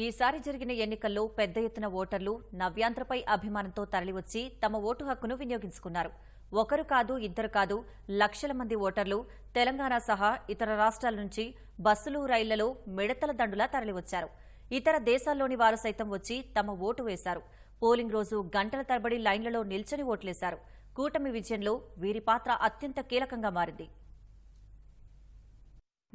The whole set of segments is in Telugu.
ఈసారి జరిగిన ఎన్నికల్లో పెద్ద ఎత్తున ఓటర్లు నవ్యాంధ్రపై అభిమానంతో తరలివచ్చి తమ ఓటు హక్కును వినియోగించుకున్నారు. ఒకరు కాదు ఇద్దరు కాదు లక్షల మంది ఓటర్లు తెలంగాణ సహా ఇతర రాష్ట్రాల నుంచి బస్సులు రైళ్ళలో మిడతల దండులా తరలివచ్చారు. ఇతర దేశాల్లోని వారు సైతం వచ్చి తమ ఓటు వేశారు. పోలింగ్ రోజు గంటల తరబడి లైన్లలో నిల్చొని ఓట్లేశారు. కూటమి విజయంలో వీరి పాత్ర అత్యంత కీలకంగా మారింది.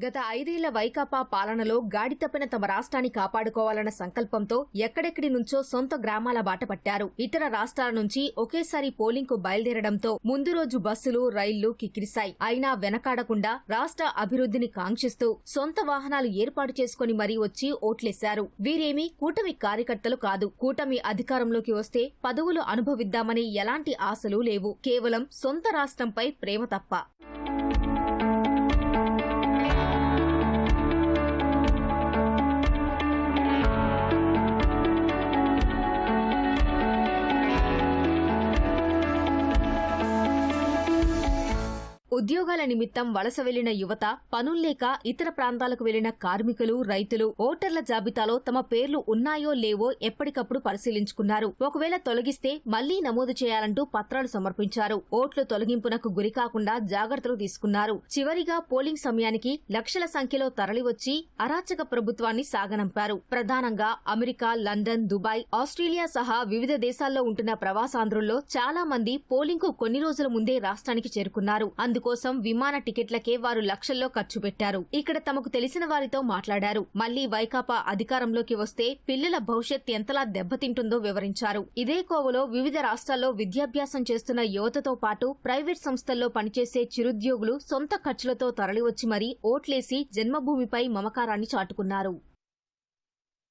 గత ఐదేళ్ళ వైకాపా పాలనలో గాడి తప్పిన తమ రాష్ట్రాన్ని కాపాడుకోవాలన్న సంకల్పంతో ఎక్కడెక్కడి నుంచో సొంత గ్రామాల బాట పట్టారు. ఇతర రాష్ట్రాల నుంచి ఒకేసారి పోలింగ్కు బయలుదేరడంతో ముందు రోజు బస్సులు రైళ్ళు కిక్కిరిశాయి. అయినా వెనకాడకుండా రాష్ట్ర అభివృద్ధిని కాంక్షిస్తూ సొంత వాహనాలు ఏర్పాటు చేసుకుని మరీ వచ్చి ఓట్లేశారు. వీరేమీ కూటమి కార్యకర్తలు కాదు. కూటమి అధికారంలోకి వస్తే పదవులు అనుభవిద్దామని ఎలాంటి ఆశలు లేవు. కేవలం సొంత రాష్ట్రంపై ప్రేమ తప్ప. ఉద్యోగాల నిమిత్తం వలస వెళ్ళిన యువత పనుల్లేక ఇతర ప్రాంతాలకు వెళ్ళిన కార్మికులు రైతులు ఓటర్ల జాబితాలో తమ పేర్లు ఉన్నాయో లేవో ఎప్పటికప్పుడు పరిశీలించుకున్నారు. ఒకవేళ తొలగిస్తే మళ్ళీ నమోదు చేయాలంటూ పత్రాలు సమర్పించారు. ఓట్లు తొలగింపునకు గురికాకుండా జాగ్రత్తలు తీసుకున్నారు. చివరిగా పోలింగ్ సమయానికి లక్షల సంఖ్యలో తరలివచ్చి అరాచక ప్రభుత్వాన్ని సాగనంపారు. ప్రధానంగా అమెరికా లండన్ దుబాయ్ ఆస్ట్రేలియా సహా వివిధ దేశాల్లో ఉంటున్న ప్రవాసాంధ్రుల్లో చాలా మంది పోలింగ్కు కొన్ని రోజుల ముందే రాష్ట్రానికి చేరుకున్నారు. అందుకు కోసం విమాన టికెట్లకే వారు లక్షల్లో ఖర్చు పెట్టారు. ఇక్కడ తమకు తెలిసిన వారితో మాట్లాడారు. మళ్ళీ వైకాపా అధికారంలోకి వస్తే పిల్లల భవిష్యత్ ఎంతలా దెబ్బతింటుందో వివరించారు. ఇదే కోవలో వివిధ రాష్ట్రాల్లో విద్యాభ్యాసం చేస్తున్న యువతతో పాటు ప్రైవేట్ సంస్థల్లో పనిచేసే చిరుద్యోగులు సొంత ఖర్చులతో తరలివచ్చి మరీ ఓట్లేసి జన్మభూమిపై మమకారాన్ని చాటుకున్నారు.